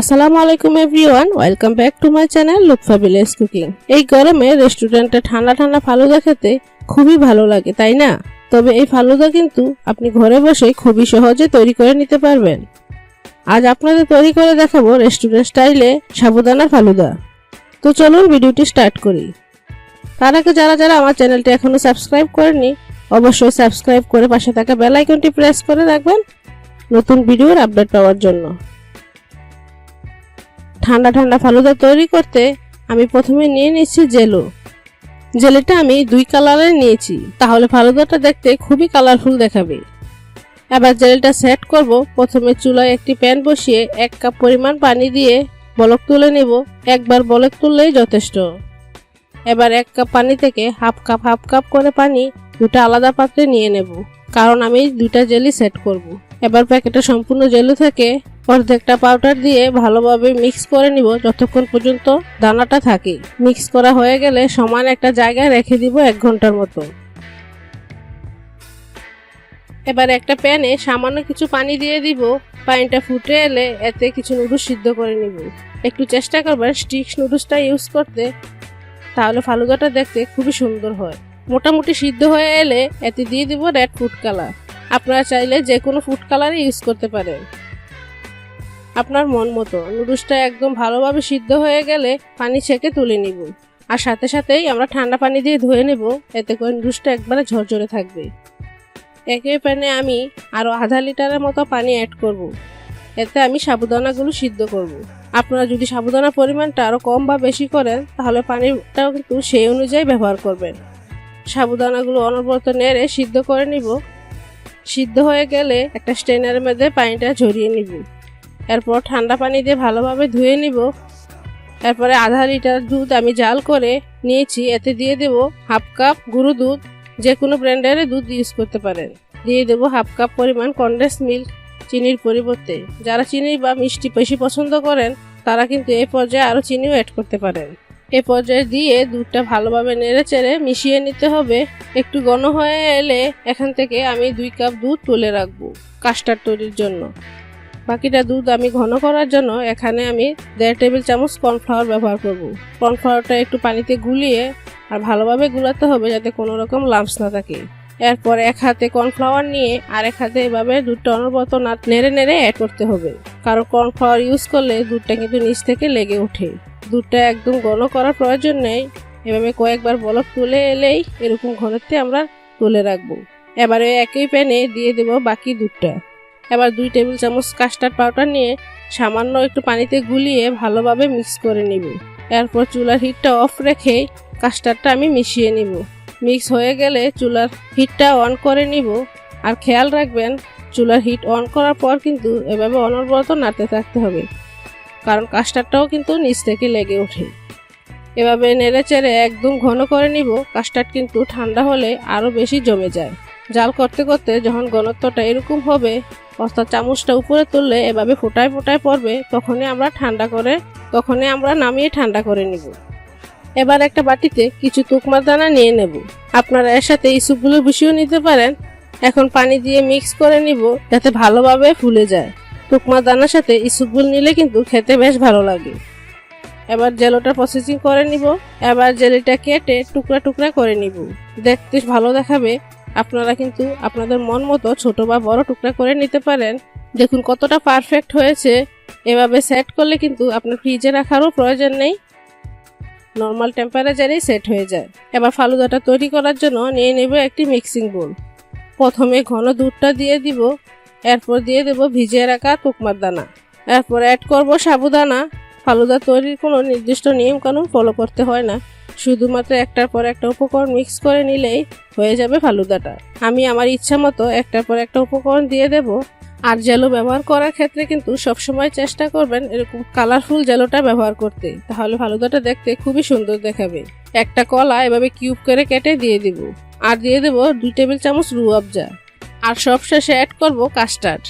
আসসালামু আলাইকুম everyone, welcome back to my channel Lutfa village cooking. এই গরমে রেস্টুরেন্টে ঠান্ডা ঠান্ডা ফালুদা খেতে খুবই ভালো লাগে, তাই না? তবে এই ফালুদা কিন্তু আপনি ঘরে বসে খুবই সহজে তৈরি করে নিতে পারবেন। আজ আপনাদের তৈরি করে দেখাবো রেস্টুরেন্ট স্টাইলে সাবুদানা ফালুদা। তো চলুন ভিডিওটি স্টার্ট করি। তার আগে যারা যারা আমার চ্যানেলটি এখনও সাবস্ক্রাইব করেনি অবশ্যই সাবস্ক্রাইব করে পাশে থাকা বেল আইকনটি প্রেস করে রাখবেন নতুন ভিডিওর আপডেট পাওয়ার জন্য। ঠান্ডা ঠান্ডা ফালুদা তৈরি করতে আমি প্রথমে নিয়ে নিচ্ছি জেলো। জেলেটা আমি দুই কালারের নিয়েছি, তাহলে ফালুদাটা দেখতে খুবই কালারফুল দেখাবে। এবার জেলটা সেট করব, প্রথমে চুলায় একটি প্যান বসিয়ে এক কাপ পরিমাণ পানি দিয়ে বলক তুলে নেব, একবার বলক তুললেই যথেষ্ট। এবার এক কাপ পানি থেকে হাফ কাপ হাফ কাপ করে পানি দুটা আলাদা পাত্রে নিয়ে নেব, কারণ আমি দুইটা জেলি সেট করব। এবার প্যাকেটটা সম্পূর্ণ জেলি থেকে অর্ধেকটা পাউডার দিয়ে ভালোভাবে মিক্স করে নিব যতক্ষণ পর্যন্ত দানাটা থাকে। মিক্স করা হয়ে গেলে সমান একটা জায়গায় রেখে দিব এক ঘণ্টার মতো। এবার একটা প্যানে সামান্য কিছু পানি দিয়ে দিব। পানিটা ফুটে এলে এতে কিছু নুডলস সিদ্ধ করে নিব। একটু চেষ্টা করবেন স্টিক্স নুডলসটা ইউজ করতে, তাহলে ফালুদাটা দেখতে খুবই সুন্দর হয়। মোটামুটি সিদ্ধ হয়ে এলে এতে দিয়ে দিব রেড ফুড কালার। আপনারা চাইলে যে কোনো ফুড কালার ইউজ করতে পারেন। আপনার মন মতো। নুডলসটা একদম ভালোভাবে সিদ্ধ হয়ে গেলে পানি ছেঁকে তুলে নিব। আর সাথে সাথেই আমরা ঠান্ডা পানি দিয়ে ধুয়ে নেব। এতে করে নুডলসটা একবারে ঝরঝরে থাকবে। একই প্যানে আমি আরও আধা লিটারের মতো পানি অ্যাড করব। এতে আমি সাবুদানাগুলো সিদ্ধ করব। আপনারা যদি সাবুদানা পরিমাণটা আরও কম বা বেশি করেন, তাহলে পানিটাও কিন্তু সেই অনুযায়ী ব্যবহার করবেন। সাবুদানাগুলো অনবরত নেড়ে সিদ্ধ করে নিব। সিদ্ধ হয়ে গেলে একটা স্টেনারের মধ্যে পানিটা ঝরিয়ে নিব। এরপর ঠান্ডা পানি দিয়ে ভালোভাবে ধুয়ে নিব। এরপরে আধা লিটার দুধ আমি জাল করে নিয়েছি। এতে দিয়ে দেব হাফ কাপ গুঁড়ো দুধ। যে কোনো ব্র্যান্ডের দুধ ইউজ করতে পারেন। দিয়ে দেবো হাফ কাপ পরিমাণ কন্ডেন্স মিল্ক চিনির পরিবর্তে। যারা চিনি বা মিষ্টি বেশি পছন্দ করেন, তারা কিন্তু এই পর্যায়ে আরও চিনিও অ্যাড করতে পারেন। এ পর্যায়ে দিয়ে দুধটা ভালোভাবে নেড়ে চেড়ে মিশিয়ে নিতে হবে। একটু ঘন হয়ে এলে এখান থেকে আমি দুই কাপ দুধ তুলে রাখব কাস্টার্ড তৈরির জন্য। বাকিটা দুধ আমি ঘন করার জন্য এখানে আমি দেড় টেবিল চামচ কর্নফ্লাওয়ার ব্যবহার করব। কর্নফ্লাওয়ারটা একটু পানিতে গুলিয়ে আর ভালোভাবে গুলাতে হবে যাতে কোনো রকম লাম্পস না থাকে। এরপর এক হাতে কর্নফ্লাওয়ার নিয়ে আর এক হাতে এভাবে দুধটা অনবরত না নেড়ে নেড়ে অ্যাড করতে হবে। কারণ কর্নফ্লাওয়ার ইউজ করলে দুধটা কিন্তু নিচ থেকে লেগে ওঠে। দুধটা একদম ঘন করার প্রয়োজন নেই। এভাবে কয়েকবার বলক তুলে এলেই এরকম ঘনত্বে আমরা তুলে রাখব। এবারে একই প্যানে দিয়ে দেব বাকি দুধটা। এবার দুই টেবিল চামচ কাস্টার্ড পাউডার নিয়ে সামান্য একটু পানিতে গুলিয়ে ভালোভাবে মিক্স করে নিব। এরপর চুলার হিটটা অফ রেখে কাস্টার্ডটা আমি মিশিয়ে নিব। মিক্স হয়ে গেলে চুলার হিটটা অন করে নিব। আর খেয়াল রাখবেন, চুলার হিট অন করার পর কিন্তু এভাবে অনবরত নাড়তে থাকতে হবে। কারণ কাস্টার্ডটাও কিন্তু নিচ থেকে লেগে ওঠে। এভাবে নেড়ে চেড়ে একদম ঘন করে নিব, কাস্টার্ড কিন্তু ঠান্ডা হলে আরও বেশি জমে যায়। জাল করতে করতে যখন ঘনত্বটা এরকম হবে, অর্থাৎ চামচটা উপরে তুললে এভাবে ফোটায় ফোটায় পড়বে, তখনই আমরা ঠান্ডা করে, তখনই আমরা নামিয়ে ঠান্ডা করে নিব। এবার একটা বাটিতে কিছু তুকমার দানা নিয়ে নেব। আপনারা এর সাথে ইসুপগুলো বসিয়েও নিতে পারেন। এখন পানি দিয়ে মিক্স করে নিব, যাতে ভালোভাবে ফুলে যায়। তুকমার দানার সাথে ইসুপগুল নিলে কিন্তু খেতে বেশ ভালো লাগে। এবার জেলোটা প্রসেসিং করে নিব। এবার জেলিটা কেটে টুকরা টুকরা করে নিব। দেখতে ভালো দেখাবে। আপনারা কিন্তু আপনাদের মন মতো ছোট বা বড় টুকরা করে নিতে পারেন। দেখুন কতটা পারফেক্ট হয়েছে। এভাবে সেট করলে কিন্তু আপনার ফ্রিজে রাখারও প্রয়োজন নেই। নর্মাল টেম্পারেচারেই সেট হয়ে যায়। এবার ফালুদাটা তৈরি করার জন্য নিয়ে নেব একটি মিক্সিং বোল প্রথমে ঘন দুধটা দিয়ে দিব। এরপর দিয়ে দেব ভিজিয়ে রাখা তুকমার দানা। এরপর অ্যাড করব সাবুদানা। ফালুদা তৈরির কোনো নির্দিষ্ট নিয়ম কানুন ফলো করতে হয় না। শুধুমাত্র একটার পর একটা উপকরণ মিক্স করে নিলেই হয়ে যাবে ফালুদাটা। আমি আমার ইচ্ছা মতো একটার পর একটা উপকরণ দিয়ে দেব। আর জেলো ব্যবহার করার ক্ষেত্রে কিন্তু সবসময় চেষ্টা করবেন এরকম কালারফুল জেলোটা ব্যবহার করতে। তাহলে ফালুদাটা দেখতে খুবই সুন্দর দেখাবে। একটা কলা এভাবে কিউব করে কেটে দিয়ে দিব। আর দিয়ে দেব দুই টেবিল চামচ রু আর সব শেষে অ্যাড করব কাস্টার্ড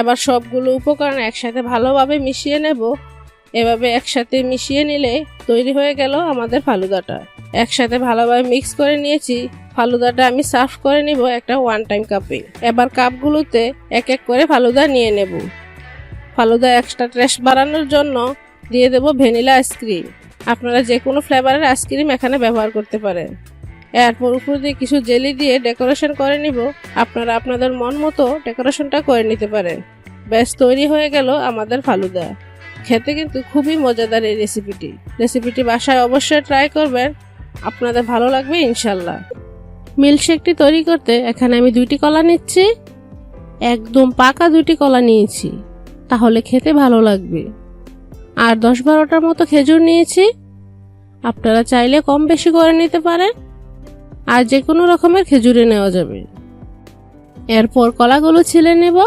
এবার সবগুলো উপকরণ একসাথে ভালোভাবে মিশিয়ে নেব। এভাবে একসাথে মিশিয়ে নিলে তৈরি হয়ে গেল আমাদের ফালুদাটা। একসাথে ভালোভাবে মিক্স করে নিয়েছি। ফালুদাটা আমি সার্ভ করে নিব একটা ওয়ান টাইম কাপে এবার কাপগুলোতে এক এক করে ফালুদা নিয়ে নেব। ফালুদা এক্সট্রা টেস্ট বাড়ানোর জন্য দিয়ে দেব ভ্যানিলা আইসক্রিম আপনারা যে কোনো ফ্লেভারের আইসক্রিম এখানে ব্যবহার করতে পারেন। এরপর উপর দিয়ে কিছু জেলি দিয়ে ডেকোরেশন করে নিব। আপনারা আপনাদের মন মতো ডেকোরেশনটা করে নিতে পারেন। ব্যাস, তৈরি হয়ে গেল আমাদের ফালুদা। খেতে কিন্তু খুবই মজাদার এই রেসিপিটি। রেসিপিটি বাসায় অবশ্যই ট্রাই করবেন। আপনাদের ভালো লাগবে ইনশাল্লাহ মিল্কশেকটি তৈরি করতে এখানে আমি দুইটি কলা নিচ্ছি। একদম পাকা দুইটি কলা নিয়েছি। তাহলে খেতে ভালো লাগবে। আর দশ বারোটার মতো খেজুর নিয়েছি। আপনারা চাইলে কম বেশি করে নিতে পারেন। আর যে কোনো রকমের খেজুরে নেওয়া যাবে। এরপর কলাগুলো ছিলে নেব।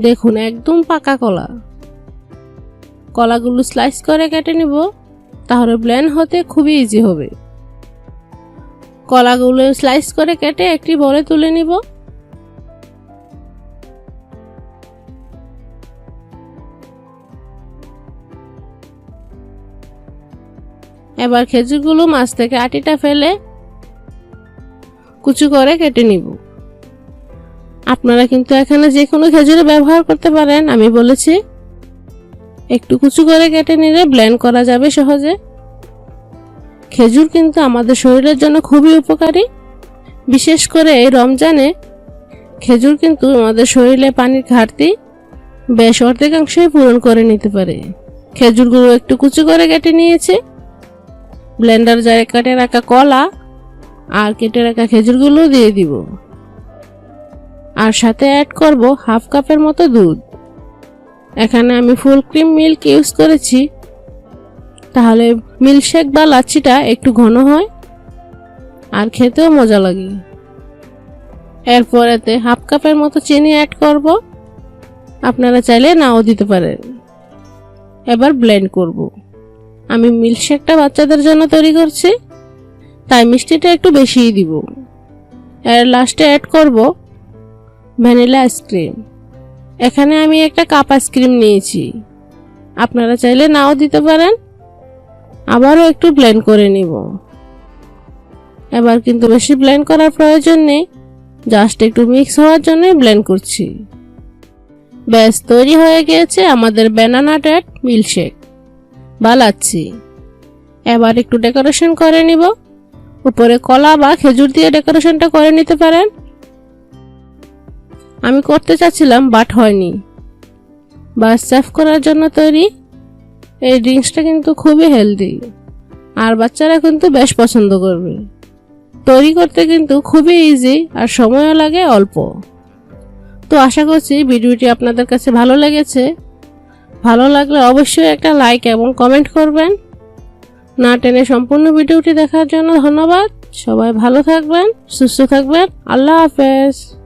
দেখুন, একদম পাকা কলা। কলাগুলো স্লাইস করে কেটে নেব, তাহলে ব্লেন্ড হতে খুবই ইজি হবে। কলাগুলো স্লাইস করে কেটে একটি বলে তুলে নিব। এবার খেজুরগুলো মাছ থেকে আটিটা ফেলে কুচু করে কেটে নিব। আপনারা কিন্তু এখানে যে কোনো খেজুরে ব্যবহার করতে পারেন, আমি বলেছি। একটু কুচু করে কেটে নিলে ব্লেন্ড করা যাবে সহজে। খেজুর কিন্তু আমাদের শরীরের জন্য খুবই উপকারী। বিশেষ করে এই রমজানে খেজুর কিন্তু আমাদের শরীরে পানির ঘাটতি বেশ অর্ধেকাংশই পূরণ করে নিতে পারে। খেজুরগুলো একটু কুচু করে কেটে নিয়েছে। ব্লেন্ডার জারে কেটে রাখা কলা আর কেটে রাখা খেজুরগুলো দিয়ে দিব। আর সাথে অ্যাড করব হাফ কাপের মতো দুধ। এখানে আমি ফুল ক্রিম মিল্ক ইউজ করেছি। তাহলে মিল্কশেক বা লাচ্ছিটা একটু ঘন হয়, আর খেতেও মজা লাগে। এরপর এতে হাফ কাপের মতো চিনি অ্যাড করব। আপনারা চাইলে নাও দিতে পারেন। এবার ব্লেন্ড করব। আমি মিল্কশেকটা বাচ্চাদের জন্য তৈরি করছি। তাই মিষ্টিটা একটু বেশিই দিব। এর লাস্টে অ্যাড করব ভ্যানিলা আইসক্রিম এখানে আমি একটা কাপ আইসক্রিম নিয়েছি। আপনারা চাইলে নাও দিতে পারেন। আবারও একটু ব্লেন্ড করে নিব। এবার কিন্তু বেশি ব্লেন্ড করার প্রয়োজন নেই। জাস্ট একটু মিক্স হওয়ার জন্য ব্লেন্ড করছি। ব্যাস, তৈরি হয়ে গিয়েছে আমাদের ব্যানানা ডেট মিল্কশেক বালাচ্ছি এবার একটু ডেকোরেশন করে নিব। উপরে কলা বা খেজুর দিয়ে ডেকোরেশনটা করে নিতে পারেন। আমি করতে চাচ্ছিলাম, বাট হয়নি। বা সার্ভ করার জন্য তৈরি। এই ড্রিঙ্কসটা কিন্তু খুবই হেলদি। আর বাচ্চারা কিন্তু বেশ পছন্দ করবে। তৈরি করতে কিন্তু খুবই ইজি আর সময়ও লাগে অল্প। তো আশা করছি ভিডিওটি আপনাদের কাছে ভালো লেগেছে। ভালো লাগলে অবশ্যই একটা লাইক এবং কমেন্ট করবেন। না টেনে সম্পূর্ণ ভিডিওটি দেখার জন্য ধন্যবাদ। সবাই ভালো থাকবেন সুস্থ থাকবেন। আল্লাহ হাফেজ।